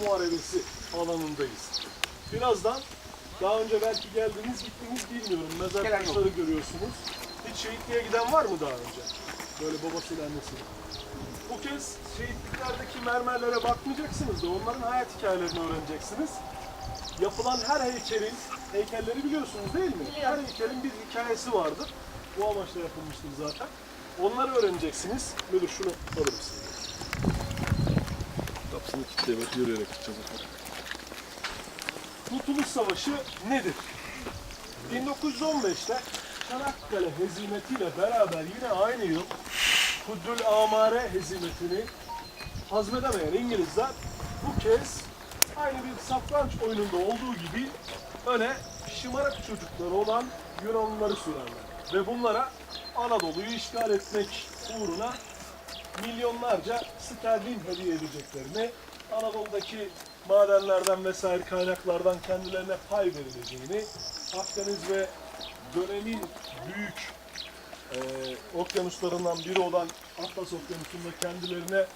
muharebesi alanındayız. Birazdan daha önce belki geldiniz gittiniz bilmiyorum. Mezar Gelen yok. taşları görüyorsunuz. Hiç şehitliğe giden var mı daha önce? Böyle babasıyla annesiyle. Bu kez şehitliklerdeki mermerlere bakmayacaksınız da onların hayat hikayelerini öğreneceksiniz. Yapılan her heykelin, heykelleri biliyorsunuz değil mi? Her heykelin bir hikayesi vardır. Bu amaçla yapılmıştır zaten. Onları öğreneceksiniz. Müdür şunu alır Kapısını kilitlemek, yürüyerek gideceğiz. Kurtuluş Savaşı nedir? 1915'te Çanakkale hezimetiyle beraber yine aynı yıl Kuddül Amare hezimetini hazmedemeyen İngilizler bu kez aynı bir satranç oyununda olduğu gibi öne şımarık çocukları olan Yunanlıları sürerler. Ve bunlara Anadolu'yu işgal etmek uğruna milyonlarca sterlin hediye edeceklerini, Anadolu'daki madenlerden vesaire kaynaklardan kendilerine pay verileceğini, Akdeniz ve dönemin büyük e, okyanuslarından biri olan Atlas Okyanusu'nda kendilerine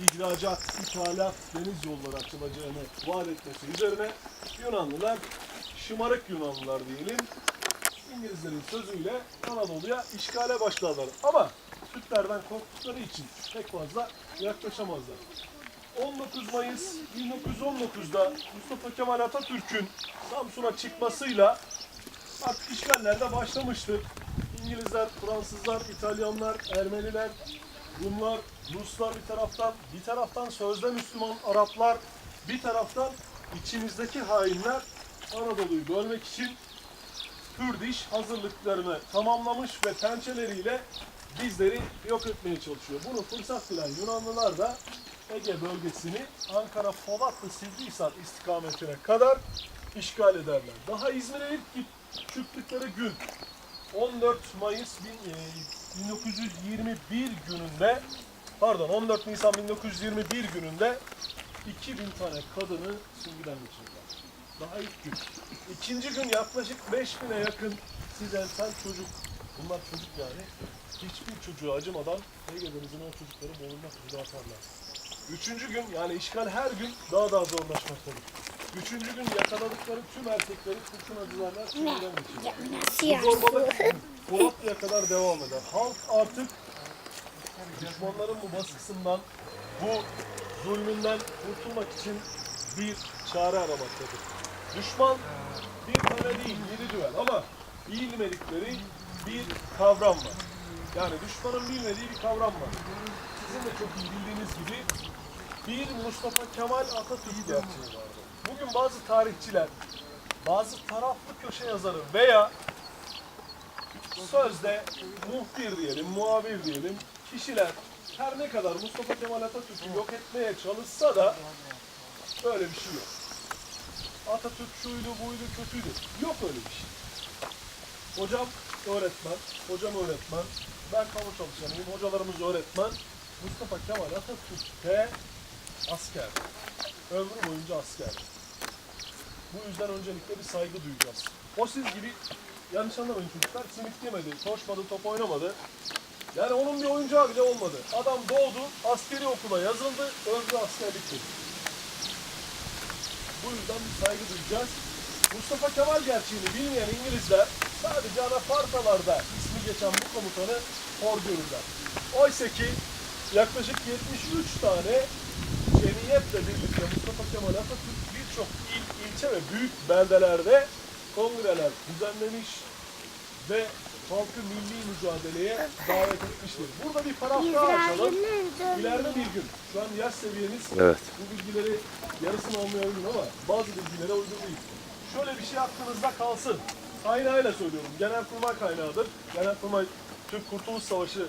ihracat, ithalat, deniz yolları açılacağını vaat etmesi üzerine Yunanlılar, şımarık Yunanlılar diyelim, İngilizlerin sözüyle Anadolu'ya işgale başlarlar. Ama Türklerden korktukları için pek fazla yaklaşamazlar. 19 Mayıs 1919'da Mustafa Kemal Atatürk'ün Samsun'a çıkmasıyla artık işgaller de başlamıştır. İngilizler, Fransızlar, İtalyanlar, Ermeniler, Rumlar, Ruslar bir taraftan, bir taraftan sözde Müslüman Araplar, bir taraftan içimizdeki hainler Anadolu'yu bölmek için Kürdiş hazırlıklarını tamamlamış ve pençeleriyle bizleri yok etmeye çalışıyor. Bunu fırsat bilen Yunanlılar da Ege bölgesini Ankara, Polatlı, Sivrihisar istikametine kadar işgal ederler. Daha İzmir'e ilk git- çıktıkları gün 14 Mayıs bin- e, 1921 gününde pardon 14 Nisan 1921 gününde 2000 tane kadını sürgüden geçirdiler. Daha ilk gün. İkinci gün yaklaşık 5000'e yakın Sidensel çocuk. Bunlar çocuk yani. Hiçbir çocuğa acımadan Ege Denizi'ne o çocukları boğulmak üzere atarlar. Üçüncü gün yani işgal her gün daha da zorlaşmaktadır. Üçüncü gün yakaladıkları tüm erkekleri kurşun acılarlar sürgüden geçirirler. Nasıl Bu zorbalık Polatlı'ya kadar devam eder. Halk artık düşmanların bu baskısından, bu zulmünden kurtulmak için bir çare aramaktadır. Düşman bir tane değil, yedi düvel ama bilmedikleri bir kavram var. Yani düşmanın bilmediği bir kavram var. Sizin de çok iyi bildiğiniz gibi bir Mustafa Kemal Atatürk gerçeği vardı. Bugün bazı tarihçiler, bazı taraflı köşe yazarı veya sözde muhbir diyelim, muhabir diyelim kişiler her ne kadar Mustafa Kemal Atatürk'ü yok etmeye çalışsa da böyle bir şey yok. Atatürk şuydu buydu kötüydü. Yok öyle bir şey. Hocam öğretmen, hocam öğretmen, ben kamu çalışanıyım, hocalarımız öğretmen. Mustafa Kemal Atatürk de asker. Ömrü boyunca asker. Bu yüzden öncelikle bir saygı duyacağız. O siz gibi yanlış anlamayın çocuklar simit yemedi, koşmadı, top oynamadı. Yani onun bir oyuncağı bile olmadı. Adam doğdu, askeri okula yazıldı, ömrü askerlik dedi. Bu yüzden bir saygı duyacağız. Mustafa Kemal gerçeğini bilmeyen İngilizler sadece anafartalarda ismi geçen bu komutanı hor görürler. Oysa ki yaklaşık 73 tane cemiyetle birlikte Mustafa Kemal Atatürk birçok il, ilçe ve büyük beldelerde kongreler düzenlemiş ve halkı milli mücadeleye davet etmiştir. Burada bir paraf daha açalım. İleride bir gün, şu an yaş seviyeniz Evet. bu bilgileri yarısını uygun ama bazı bilgilere uygun değil. Şöyle bir şey aklınızda kalsın. Kaynağıyla söylüyorum. Genelkurmay kaynağıdır. Genelkurmay Türk Kurtuluş Savaşı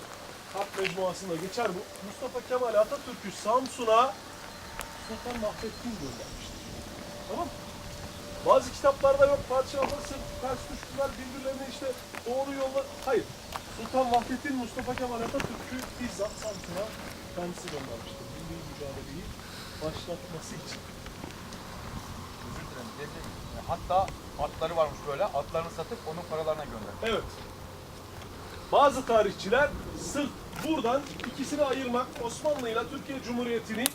Harp Mecmuası'nda geçer bu. Mustafa Kemal Atatürk'ü Samsun'a Sultan Mahrettin göndermiştir. Tamam? Bazı kitaplarda yok padişahlar sırf ters düştüler birbirlerine işte doğru yolla... Hayır. Sultan Vahdettin Mustafa Kemal Atatürk'ü bizzat Samsun'a kendisi göndermiştir. Milli mücadeleyi başlatması için. Dedi- Hatta atları varmış böyle. Atlarını satıp onun paralarına gönder. Evet. Bazı tarihçiler sırf buradan ikisini ayırmak, Osmanlı ile Türkiye Cumhuriyeti'ni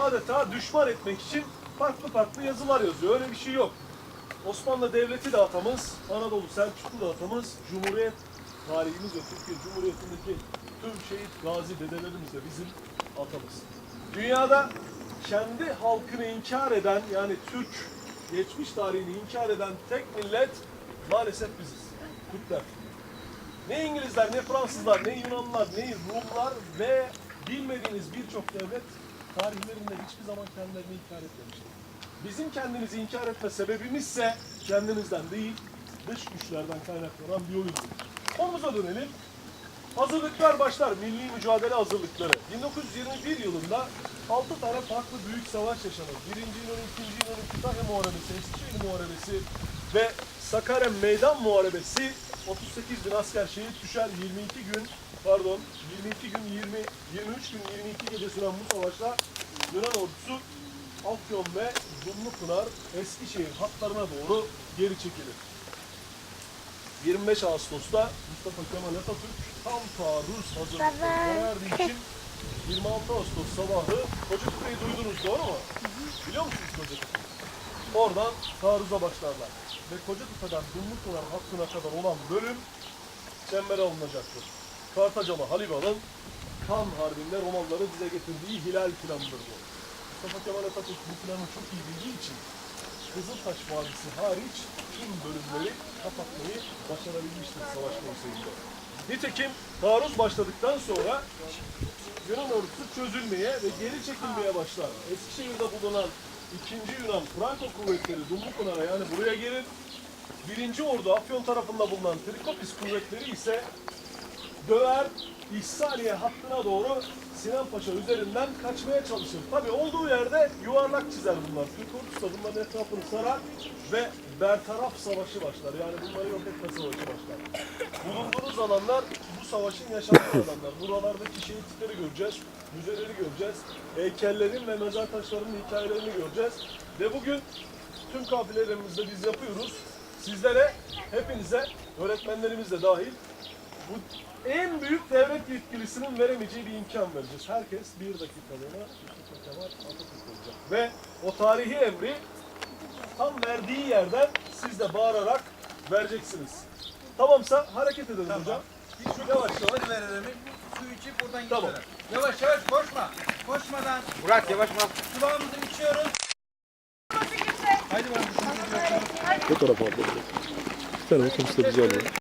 adeta düşman etmek için farklı farklı yazılar yazıyor. Öyle bir şey yok. Osmanlı Devleti de atamız, Anadolu Selçuklu da atamız, Cumhuriyet tarihimiz ve Türkiye Cumhuriyeti'ndeki tüm şehit gazi dedelerimiz de bizim atamız. Dünyada kendi halkını inkar eden yani Türk geçmiş tarihini inkar eden tek millet maalesef biziz. Türkler. Ne İngilizler, ne Fransızlar, ne Yunanlılar, ne Rumlar ve bilmediğiniz birçok devlet tarihlerinde hiçbir zaman kendilerini inkar etmemiştir. Bizim kendimizi inkar etme sebebimizse kendimizden değil, dış güçlerden kaynaklanan bir oyundur. Konumuza dönelim. Hazırlıklar başlar, milli mücadele hazırlıkları. 1921 yılında 6 tane farklı büyük savaş yaşanır. Birinci İnönü, ikinci İnönü, Kütahya Muharebesi, Eskişehir Muharebesi ve Sakarya Meydan Muharebesi 38 bin asker şehit düşer 22 gün pardon 22 gün 20 23 gün 22 gece süren bu savaşta Yunan ordusu Afyon ve Dumlupınar Eskişehir hatlarına doğru geri çekilir. 25 Ağustos'ta Mustafa Kemal Atatürk tam taarruz hazırlıkları sona erdiği için 26 Ağustos sabahı Kocatepe'yi duydunuz doğru mu? Biliyor musunuz Kocatepe'yi? Oradan taarruza başlarlar. Ve Kocatepe'den Dumlupınar hattına kadar olan bölüm çembere alınacaktır. Kartacalı Halibal'ın kan harbinde Romalıların bize getirdiği hilal planıdır bu. Mustafa Kemal Atatürk bu planı çok iyi bildiği için Kızıltaş Vadisi hariç tüm bölümleri kapatmayı başarabilmiştir savaş konseyinde. Nitekim taarruz başladıktan sonra Yunan ordusu çözülmeye ve geri çekilmeye başlar. Eskişehir'de bulunan 2. Yunan Franco kuvvetleri Dumlupınar'a yani buraya gelir. Birinci ordu Afyon tarafında bulunan Trikopis kuvvetleri ise döver, İhsaliye hattına doğru Sinan Paşa üzerinden kaçmaya çalışır. Tabi olduğu yerde yuvarlak çizer bunlar. Türk ordusu bunların etrafını sarar ve bertaraf savaşı başlar. Yani bunları yok etme savaşı başlar. Bulunduğunuz alanlar bu savaşın yaşandığı alanlar. Buralardaki şehitlikleri göreceğiz, müzeleri göreceğiz, heykellerin ve mezar taşlarının hikayelerini göreceğiz. Ve bugün tüm kafilelerimizde biz yapıyoruz. Sizlere, hepinize, öğretmenlerimiz de dahil bu en büyük devlet yetkilisinin veremeyeceği bir imkan vereceğiz. Herkes bir dakikalığına Mustafa Kemal Atatürk olacak. Ve o tarihi emri tam verdiği yerden siz de bağırarak vereceksiniz. Tamamsa hareket edelim hocam. Yavaş yavaş. Hadi ver elimi. Su içip buradan Tamam. gidelim. Yavaş yavaş koşma. Koşmadan Murat yavaş Murat. sularımızı içiyoruz. Haydi bakalım. Bu tarafa atlayalım. Bir tane otobüste bizi alıyor.